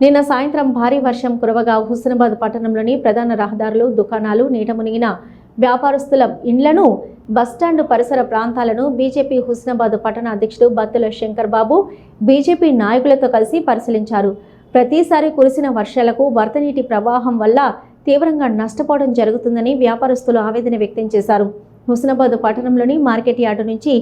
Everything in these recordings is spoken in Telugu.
నిన్న సాయంత్రం భారీ వర్షం కురవగా హుస్నాబాద్ పట్టణంలోని ప్రధాన రహదారులు దుకాణాలు నీట మునిగిన వ్యాపారస్తుల ఇండ్లను బస్టాండ్ పరిసర ప్రాంతాలను బీజేపీ హుస్నాబాద్ పట్టణ అధ్యక్షుడు బత్తుల శంకర్ బాబు బీజేపీ నాయకులతో కలిసి పరిశీలించారు. ప్రతిసారి కురిసిన వర్షాలకు వరదనీటి ప్రవాహం వల్ల తీవ్రంగా నష్టపోవడం జరుగుతుందని వ్యాపారస్తులు ఆవేదన వ్యక్తం చేశారు. హుస్నాబాద్ పట్టణంలోని మార్కెట్ యార్డు నుంచి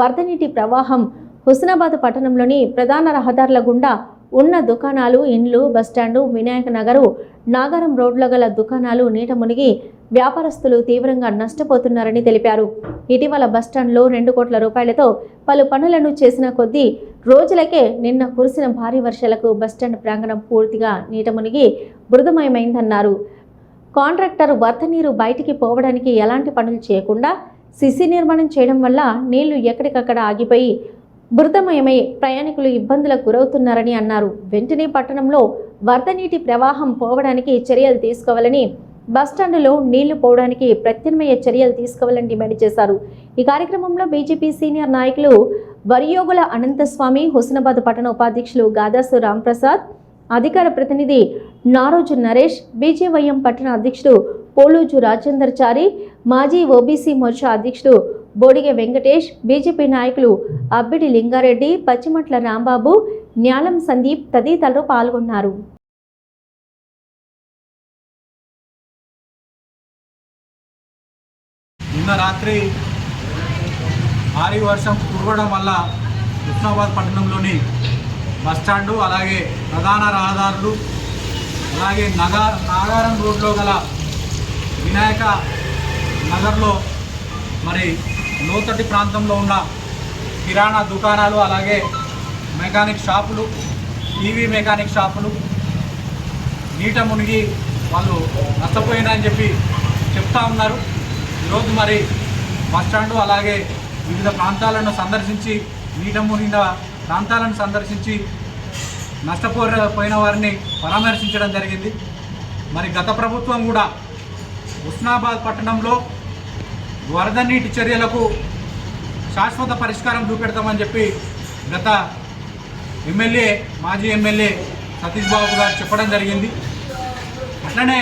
వరదనీటి ప్రవాహం హుస్నాబాద్ పట్టణంలోని ప్రధాన రహదారుల గుండా ఉన్న దుకాణాలు ఇండ్లు బస్టాండు వినాయక నగరు నాగారం రోడ్లో గల దుకాణాలు నీట మునిగి వ్యాపారస్తులు తీవ్రంగా నష్టపోతున్నారని తెలిపారు. ఇటీవల బస్టాండ్లో రెండు కోట్ల రూపాయలతో పలు పనులను చేసిన కొద్దీ రోజులకే నిన్న కురిసిన భారీ వర్షాలకు బస్టాండ్ ప్రాంగణం పూర్తిగా నీట మునిగి బృదమయమైందన్నారు కాంట్రాక్టర్ వరద నీరు బయటికి పోవడానికి ఎలాంటి పనులు చేయకుండా సిసి నిర్మాణం చేయడం వల్ల నీళ్ళు ఎక్కడికక్కడ ఆగిపోయి బృతమయమై ప్రయాణికులు ఇబ్బందులకు గురవుతున్నారని అన్నారు. వెంటనే పట్టణంలో వరద నీటి ప్రవాహం పోవడానికి చర్యలు తీసుకోవాలని బస్టాండులో నీళ్ళు పోవడానికి ప్రత్యామ్నాయ చర్యలు తీసుకోవాలని డిమాండ్ చేశారు. ఈ కార్యక్రమంలో బీజేపీ సీనియర్ నాయకులు వరియోగుల అనంతస్వామి హుస్నాబాద్ పట్టణ ఉపాధ్యక్షులు గాదాసు రాంప్రసాద్ అధికార ప్రతినిధి నారోజు నరేష్ బీజేవైఎం పట్టణ అధ్యక్షుడు పోలూజు రాజేందర్ చారి మాజీ ఓబీసీ మోర్చా అధ్యక్షుడు బోడిగె వెంకటేష్ బీజేపీ నాయకులు అబ్బిడి లింగారెడ్డి పచ్చిమట్ల రాంబాబు న్యాలం సందీప్ తదితరులు పాల్గొన్నారు. నిన్న రాత్రి భారీ వర్షం కురవడం వల్ల హుస్నాబాద్ పట్టణంలోని బస్టాండు అలాగే ప్రధాన రహదారులు అలాగే నగా నాగారం రోడ్లో గల వినాయక నగర్లో మరి లోతటి ప్రాంతంలో ఉన్న కిరాణా దుకాణాలు అలాగే మెకానిక్ షాపులు టీవీ మెకానిక్ షాపులు నీట మునిగి వాళ్ళు నష్టపోయినాయని చెప్పి చెప్తా ఉన్నారు. ఈరోజు మరి బస్టాండు అలాగే వివిధ ప్రాంతాలను సందర్శించి నీట మునిగిన ప్రాంతాలను సందర్శించి నష్టపోయిన వారిని పరామర్శించడం జరిగింది. మరి గత ప్రభుత్వం కూడా ఉస్నాబాద్ పట్టణంలో వరద నీటి చర్యలకు శాశ్వత పరిష్కారం చూపెడతామని చెప్పి గత ఎమ్మెల్యే మాజీ ఎమ్మెల్యే సతీష్ బాబు గారు చెప్పడం జరిగింది. అట్లనే